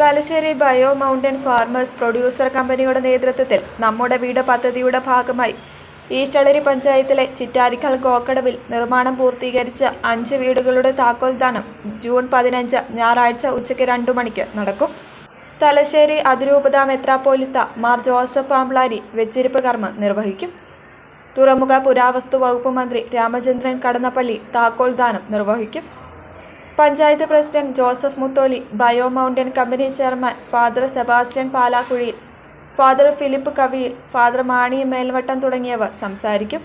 Thalassery bio mountain farmers producer കമ്പനിയുടെ നേതൃത്വത്തിൽ നമ്മുടെ വീട് പദ്ധതിയുടെ ഭാഗമായി. ഈസ്റ്റളരി പഞ്ചായത്തിലെ ചിറ്റാരിക്കൽ കോക്കടവിൽ നിർമ്മാണം പൂർത്തീകരിച്ച അഞ്ച് വീടുകളുടെ താക്കോൽദാനം ജൂൺ പതിനഞ്ച് ഞായറാഴ്ച ഉച്ചയ്ക്ക് രണ്ടു മണിക്ക് നടക്കും. തലശ്ശേരി അതിരൂപത മെത്രാപ്പോലിത്ത മാർ ജോസഫ് പാംപ്ലാരി വെച്ചിരിപ്പ് കർമ്മം നിർവഹിക്കും. തുറമുഖ പുരാവസ്തു വകുപ്പ് മന്ത്രി രാമചന്ദ്രൻ കടന്നപ്പള്ളി താക്കോൽദാനം നിർവഹിക്കും. Panchayat president Joseph Mutholi bio mountain company chairman father Sebastian Palakuzhiyil father Philip Kaviyil father Mani Melvattom തുടങ്ങിയവർ സംസാരിക്കും.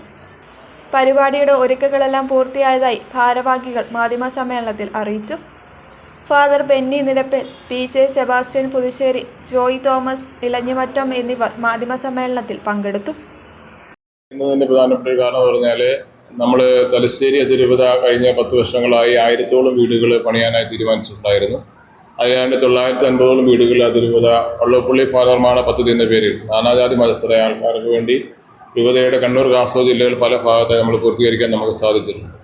പരിപാടിയുടെ ഒരുക്കങ്ങളെല്ലാം പൂർത്തിയായതായി ഭാരവാഹികൾ മാധ്യമ സമ്മേളനത്തിൽ അറിയിച്ചു. Father Benny Nilappal P J Sebastian Puthussery Joy Thomas Elanjimattom എന്നിവർ മാധ്യമ സമ്മേളനത്തിൽ പങ്കെടുത്തു. ഇന്നതിന്റെ പ്രധാനപ്പെട്ട ഒരു കാരണം എന്ന് പറഞ്ഞാൽ നമ്മൾ തലശ്ശേരി അതിരൂപത കഴിഞ്ഞ പത്ത് വർഷങ്ങളായി ആയിരത്തോളം വീടുകൾ പണിയാനായി തീരുമാനിച്ചിട്ടുണ്ടായിരുന്നു. അതിലാണ്ട് തൊള്ളായിരത്തി അൻപതോളം വീടുകൾ അതിരൂപത വള്ളപ്പള്ളി പാലനിർമ്മാണ പദ്ധതി എന്ന പേരിൽ നാനാജാതി മതസ്ഥരായ ആൾക്കാർക്ക് വേണ്ടി രൂപതയുടെ കണ്ണൂർ കാസർഗോഡ് ജില്ലകൾ പല ഭാഗത്തായി നമ്മൾ പൂർത്തീകരിക്കാൻ നമുക്ക് സാധിച്ചിട്ടുണ്ട്.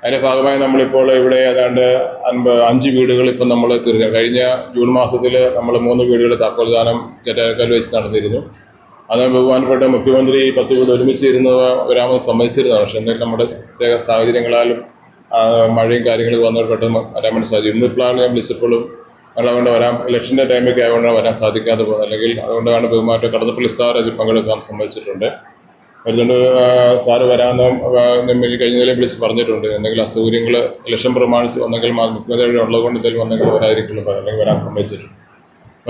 അതിന്റെ ഭാഗമായി നമ്മളിപ്പോൾ ഇവിടെ ഏതാണ്ട് അൻപ അഞ്ച് വീടുകൾ ഇപ്പം നമ്മൾ തീർന്നു കഴിഞ്ഞ ജൂൺ മാസത്തിൽ നമ്മൾ മൂന്ന് വീടുകൾ താക്കോൽദാനം ചെറ്റാരക്കാൽ വെച്ച് നടന്നിരുന്നു. അത് ബഹുമാനപ്പെട്ട മുഖ്യമന്ത്രി പത്ത് വീട് ഒരുമിച്ച് ഇരുന്ന് വരാമെന്ന് സമ്മതിച്ചിരുന്നതാണ്. പക്ഷേ എന്തായാലും നമ്മുടെ പ്രത്യേക സാഹചര്യങ്ങളാലും മഴയും കാര്യങ്ങളും വന്നവർ പെട്ടെന്ന് വരാൻ വേണ്ടി സാധിക്കും ഇന്ന് പ്ലാൻ ഞാൻ വിളിച്ചപ്പോഴും അതുകൊണ്ട് വരാൻ ഇലക്ഷന്റെ ടൈമൊക്കെ ആയതുകൊണ്ട് വരാൻ സാധിക്കാതെ പോകുന്നത്. അല്ലെങ്കിൽ അതുകൊണ്ടാണ് ബഹുമാനപ്പെട്ട കടന്നപ്പള്ളി സാർ അതിൽ പങ്കെടുക്കാൻ സമ്മതിച്ചിട്ടുണ്ട്. അതുകൊണ്ട് സാറ് വരാമെന്ന് കഴിഞ്ഞതിലെ വിളിച്ച് പറഞ്ഞിട്ടുണ്ട്. എന്തെങ്കിലും അസൗകര്യങ്ങൾ ഇലക്ഷൻ പ്രമാണിച്ച് വന്നെങ്കിൽ മുഖ്യമന്ത്രിയുടെ ഉള്ളതുകൊണ്ട് എന്തെങ്കിലും വന്നെങ്കിൽ വരാതിരിക്കുള്ളൂ. അല്ലെങ്കിൽ വരാൻ സമ്മതിച്ചിട്ടുണ്ട്.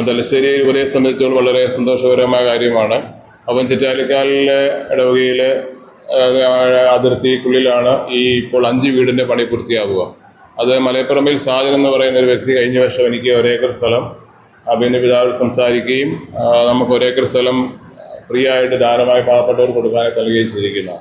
തലശ്ശേരി ഇവരെ സംബന്ധിച്ചോളം വളരെ സന്തോഷകരമായ കാര്യമാണ്. അപ്പം ചിറ്റാലിക്കാലിലെ ഇടവകയിൽ അതിർത്തിക്കുള്ളിലാണ് ഈ ഇപ്പോൾ അഞ്ച് വീടിന്റെ പണി പൂർത്തിയാവുക. അത് മലയപ്പുറമ്പിൽ സാജൻ എന്ന് പറയുന്ന ഒരു വ്യക്തി കഴിഞ്ഞ വർഷം എനിക്ക് ഒരേക്കർ സ്ഥലം അഭിന്റെ പിതാവ് സംസാരിക്കുകയും നമുക്ക് ഒരേക്കർ സ്ഥലം ഫ്രീ ആയിട്ട് ദാനമായി പാവപ്പെട്ടവർ കൊടുക്കാനായി നൽകുകയും ചെയ്തിരിക്കുന്നു.